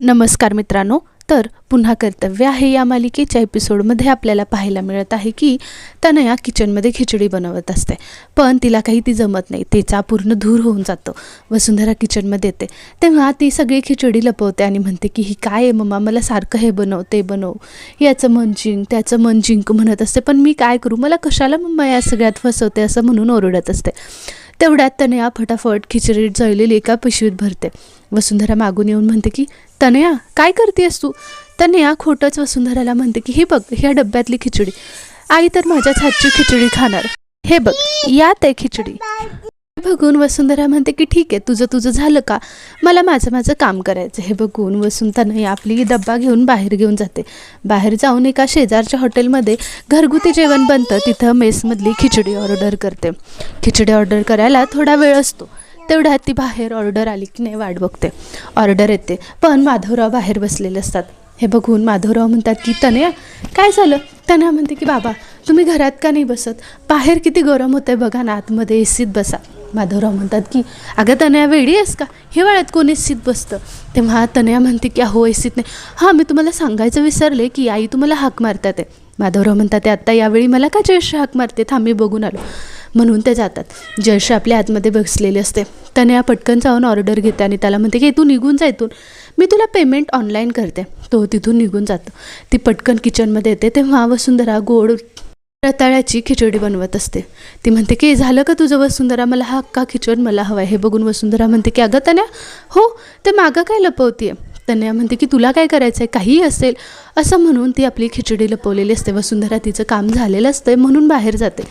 नमस्कार मित्रांनो तर पुन्हा कर्तव्य आहे या मालिकेच्या एपिसोडमध्ये आपल्याला पाहायला मिळत आहे की तनया किचनमध्ये खिचडी बनवत असते पण तिला काही ती जमत नाही तिचा पूर्ण धूर होऊन जातो. वसुंधरा किचनमध्ये येते तेव्हा ती सगळी खिचडी लपवते आणि म्हणते की ही काय आहे मम्मा मला सारखं हे बनव ते बनव. याचं मन जिंक त्याचं मन जिंक म्हणत असते पण मी काय करू मला कशाला मम्मा या सगळ्यात फसवते असं म्हणून ओरडत असते. तेवढ्यात तनया फटाफट खिचडी जळलेली एका पिशवीत भरते. वसुंधरा मागून येऊन म्हणते की तनया काय करतेस तू? तनया खोटंच वसुंधराला म्हणते की हे बघ ह्या डब्यातली खिचडी. आई तर माझ्याच हातची खिचडी खाणार. हे बघ यात आहे खिचडी. बघून वसुंधरा म्हणते की ठीक आहे तुझं तुझं झालं का? मला माझं माझं काम करायचं हे बघून वसुंधरा आपली डब्बा घेऊन बाहेर घेऊन जाते. बाहेर जाऊन एका शेजारच्या हॉटेलमध्ये घरगुती जेवण बनतं. तिथं मेसमधली खिचडी ऑर्डर करते. खिचडी ऑर्डर करायला थोडा वेळ असतो. तेवढ्यात ती बाहेर ऑर्डर आली की नाही वाट बघते. ऑर्डर येते पण माधवराव बाहेर बसलेले असतात. हे बघून माधवराव म्हणतात की तनया काय झालं? तनया म्हणते की बाबा तुम्ही घरात का नाही बसत? बाहेर किती गरम होतं आहे बघा ना आतमध्ये एसीत बसा. माधवराव म्हणतात की अगं तनया वेळी आहेस का? हिवाळ्यात कोणी सीत बसतं? तेव्हा तनया म्हणते की अहो सीत नाही. हां मी तुम्हाला सांगायचं विसरले की आई तुम्हाला हाक मारतात आहे. माधवराव म्हणतात ते आत्ता यावेळी मला का जयश्री हाक मारते? थांबी बघून आलो. म्हणून ते जातात. जयश्री आपल्या आतमध्ये बसलेली असते. तनया पटकन जाऊन ऑर्डर घेते आणि त्याला म्हणते की तू निघून जा इथून. मी तुला पेमेंट ऑनलाईन करते. तो तिथून निघून जातो. ती पटकन किचनमध्ये येते. तेव्हा वसुंधरा गोड रताळ्याची खिचडी बनवत असते. ती म्हणते की झालं का तुझं वसुंधरा? मला हा अक्का खिचड मला हवा आहे? हे बघून वसुंधरा म्हणते की अगं तन्या हो ते मागं काय लपवते तन्या म्हणते की तुला काय करायचं आहे काहीही असेल. असं म्हणून ती आपली खिचडी लपवलेली असते. वसुंधरा तिचं काम झालेलं असतं म्हणून बाहेर जाते.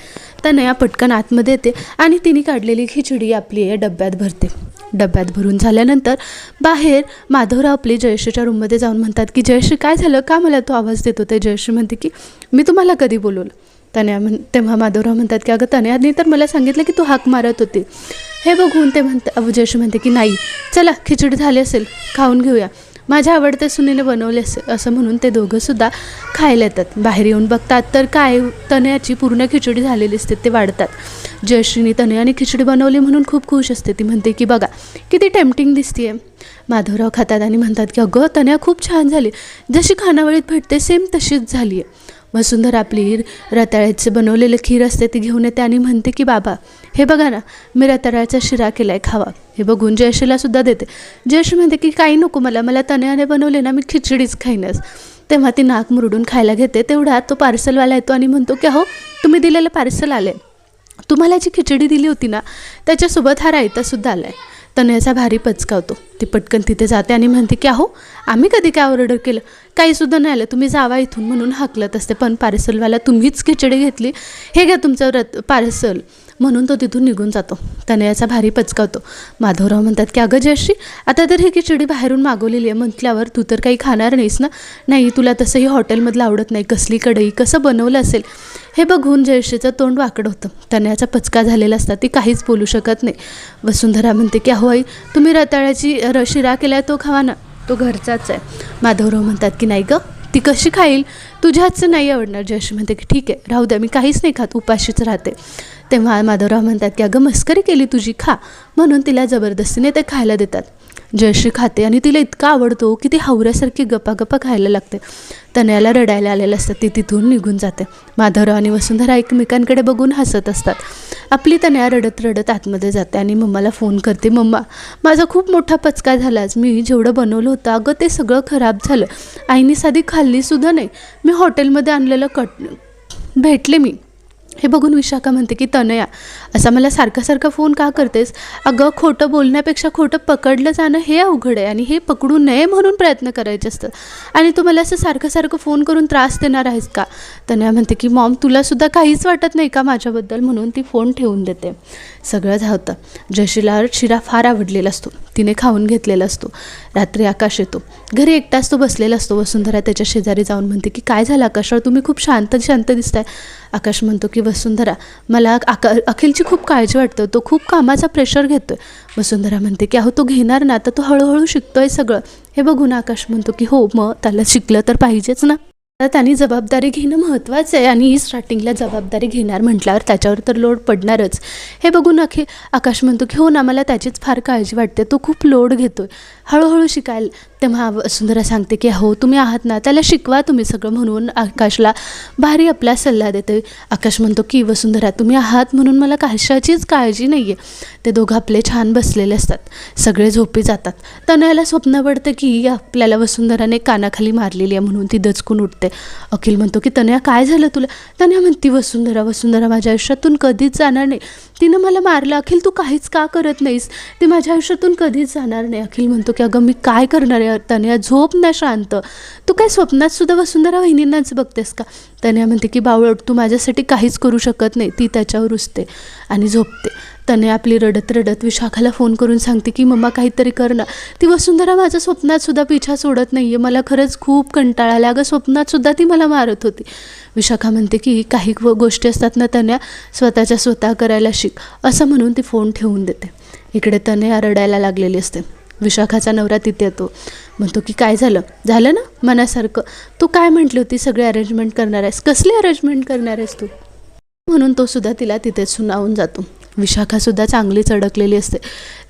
तनया पटकन आतमध्ये येते आणि तिने काढलेली खिचडी आपली डब्यात भरते. डब्यात भरून झाल्यानंतर बाहेर माधवराव आपली जयश्रीच्या रूममध्ये जाऊन म्हणतात की जयश्री काय झालं? का मला तो आवाज देत होते? जयश्री म्हणते की मी तुम्हाला कधी बोलवलं? तन्या म्हण तेव्हा माधवराव म्हणतात की अगं तन्याने तर मला सांगितलं की तू हाक मारत होती. हे बघून ते म्हणते जयश्री म्हणते की नाही चला खिचडी झाली असेल खाऊन घेऊया. माझ्या आवडत्या सुनेने बनवले असे असं म्हणून ते दोघंसुद्धा खायला येतात. बाहेर येऊन बघतात तर काय तनयाची पूर्ण खिचडी झालेली असते ते वाढतात. जयश्रीने तनयाने खिचडी बनवली म्हणून खूप खुश असते. ती म्हणते की बघा किती टेम्पटिंग दिसते माधवराव खातात आणि म्हणतात की अगं तनया खूप छान झाली. जशी खानावळीत भेटते सेम तशीच झाली आहे वसुंधरा आपली रताळ्याचं बनवलेलं खीर असते ती घेऊन येते आणि म्हणते की बाबा हे बघा ना मी रताळ्याचा शिरा केला आहे खावा. हे बघून जयश्रीला सुद्धा देते. जयश्री म्हणते की काही नको मला मला तण्याने बनवले ना मी खिचडीच खाईनच. तेव्हा ती नाक मुरडून खायला घेते. तेवढ्यात तो पार्सलवाला येतो आणि म्हणतो की अहो तुम्ही दिलेलं पार्सल आले तुम्हाला जी खिचडी दिली होती ना त्याच्यासोबत हा रायतासुद्धा आला आहे तनयाचा भारी पचकावतो. ती पटकन तिथे जाते आणि म्हणते की अहो आम्ही कधी काय ऑर्डर केलं? काहीसुद्धा नाही आलं. तुम्ही जावा इथून म्हणून हाकलत असते. पण पार्सलवाला तुम्हीच खिचडी घेतली. हे घ्या तुमचं रत पार्सल. म्हणून तो तिथून निघून जातो. तनयाचा भारी पचकावतो. माधवराव म्हणतात की अगं जयश्री आता तर ही खिचडी बाहेरून मागवलेली आहे. म्हटल्यावर तू तर काही खाणार नाहीस ना? नाही तुला तसंही हॉटेलमधलं आवडत नाही. कसली कढई कसं बनवलं असेल? हे बघून जयश्रीचं तोंड वाकडं होतं. तनयाचा पचका झालेला असता ती काहीच बोलू शकत नाही. वसुंधरा म्हणते की अहो आई तुम्ही रताळ्याची र शिरा केला तो खावा ना तो घरचाच आहे. माधवराव म्हणतात की नाही गं ती कशी खाईल? तुझ्या हातचं नाही आवडणार. जयश्री म्हणते की ठीक आहे राहू द्या मी काहीच नाही खात उपाशीच राहते. तेव्हा माधवराव म्हणतात की अगं मस्करी केली तुझी खा. म्हणून तिला जबरदस्तीने ते खायला देतात. जयश्री खाते. आणि तिला इतका आवडतो की ती हावऱ्यासारखी गप्पा गप्पा खायला लागते. तनयाला रडायला आलेलं असतं. ती तिथून निघून जाते. माधवराव आणि वसुंधरा एकमेकांकडे बघून हसत असतात. आपली तनया रडत रडत आतमध्ये जाते आणि मम्माला फोन करते मम्मा माझा खूप मोठा पचका झालाच. मी जेवढं बनवलं होतं अगं ते सगळं खराब झालं. आईने साधी खाल्लीसुद्धा नाही. मी हॉटेलमध्ये आणलेलं कट भेटले मी. हे बघून विशाखा म्हणते की तनया असा मला सारखा सारखा फोन का करतेस? अगं खोटं बोलण्यापेक्षा खोटं पकडलं जाणं हे अवघड आहे आणि हे पकडू नये म्हणून प्रयत्न करायचे असतं आणि तू मला असं सारखं सारखं फोन करून त्रास देणार आहेस का? तनया म्हणते की मॉम तुलासुद्धा काहीच वाटत नाही का माझ्याबद्दल? म्हणून ती फोन ठेवून देते. सगळं धावतं जशीला शिरा फार आवडलेला असतो. तिने खाऊन घेतलेला असतो. रात्री आकाश येतो. घरी एकटाच तो बसलेला असतो. वसुंधरा त्याच्या शेजारी जाऊन म्हणते की काय झालं आकाशावर तुम्ही खूप शांत शांत दिसताय. आकाश म्हणतो की वसुंधरा मला आका अखिलची खूप काळजी वाटतं. तो खूप कामाचा प्रेशर घेतो आहे वसुंधरा म्हणते की अहो तो घेणार ना तर तो हळूहळू शिकतो आहे सगळं. हे बघून आकाश म्हणतो की हो मग त्याला शिकलं तर पाहिजेच ना. तर त्यांनी जबाबदारी घेणं महत्त्वाचं आहे आणि ही स्टार्टिंगला जबाबदारी घेणार म्हटल्यावर त्याच्यावर तर लोड पडणारच. हे बघून अखे आकाश म्हणतो की हो ना मला त्याचीच फार काळजी वाटते. तो खूप लोड घेतो आहे हळूहळू शिकायला तेव्हा वसुंधरा सांगते की हो तुम्ही आहात ना त्याला शिकवा तुम्ही सगळं म्हणून आकाशला भारी आपला सल्ला देते आकाश म्हणतो की वसुंधरा तुम्ही आहात म्हणून मला कशाचीच काळजी नाही आहे ते दोघं आपले छान बसलेले असतात. सगळे झोपी जातात. तनयाला स्वप्न पडतं की आपल्याला वसुंधराने कानाखाली मारलेली आहे म्हणून ती दचकून उठते. अखिल म्हणतो की तनया काय झालं तुला? तनया म्हणती वसुंधरा वसुंधरा माझ्या आयुष्यातून कधीच जाणार नाही. तिनं मला मारलं. अखिल तू काहीच का करत नाहीस? ती माझ्या आयुष्यातून कधीच जाणार नाही. अखिल म्हणतो की अगं मी काय करणार आहे? तन्या झोप ना शांत. तू काय स्वप्नात सुद्धा वसुंधरा वहिनींनाच बघतेस का? तन्या म्हणते की बावळट तू माझ्यासाठी काहीच करू शकत नाही. ती त्याच्यावर रुसते आणि झोपते. तने आपली रडत रडत विशाखाला फोन करून सांगते की मम्मा काहीतरी कर ना. ती वसुंधरा माझ्या स्वप्नात सुद्धा पिछा सोडत नाही आहे मला खरंच खूप कंटाळा आला. अगं स्वप्नात सुद्धा ती मला मारत होती. विशाखा म्हणते की काही व गोष्टी असतात ना तन्या स्वतःच्या स्वतः करायला शिक असं म्हणून ती फोन ठेवून देते. इकडे तने रडायला लागलेली असते. विशाखाचा नवरा तिथे येतो. म्हणतो की काय झालं? झालं ना मनासारखं? तू काय म्हटली होती? सगळे अरेंजमेंट करणार आहेस? कसली अरेंजमेंट करणार आहेस तू? म्हणून तो सुद्धा तिला तिथेच सुनावून जातो. विशाखासुद्धा चांगलीच अडकलेली असते.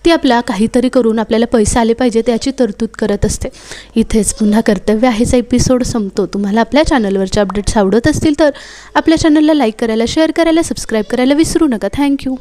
ती आपला काहीतरी करून आपल्याला पैसे आले पाहिजे त्याची तरतूद करत असते. इथेच पुन्हा कर्तव्य आहेचा. एपिसोड संपतो. तुम्हाला आपल्या चॅनलवरचे अपडेट्स आवडत असतील तर आपल्या चॅनलला लाईक करायला शेअर करायला सबस्क्राईब करायला विसरू नका. थँक्यू.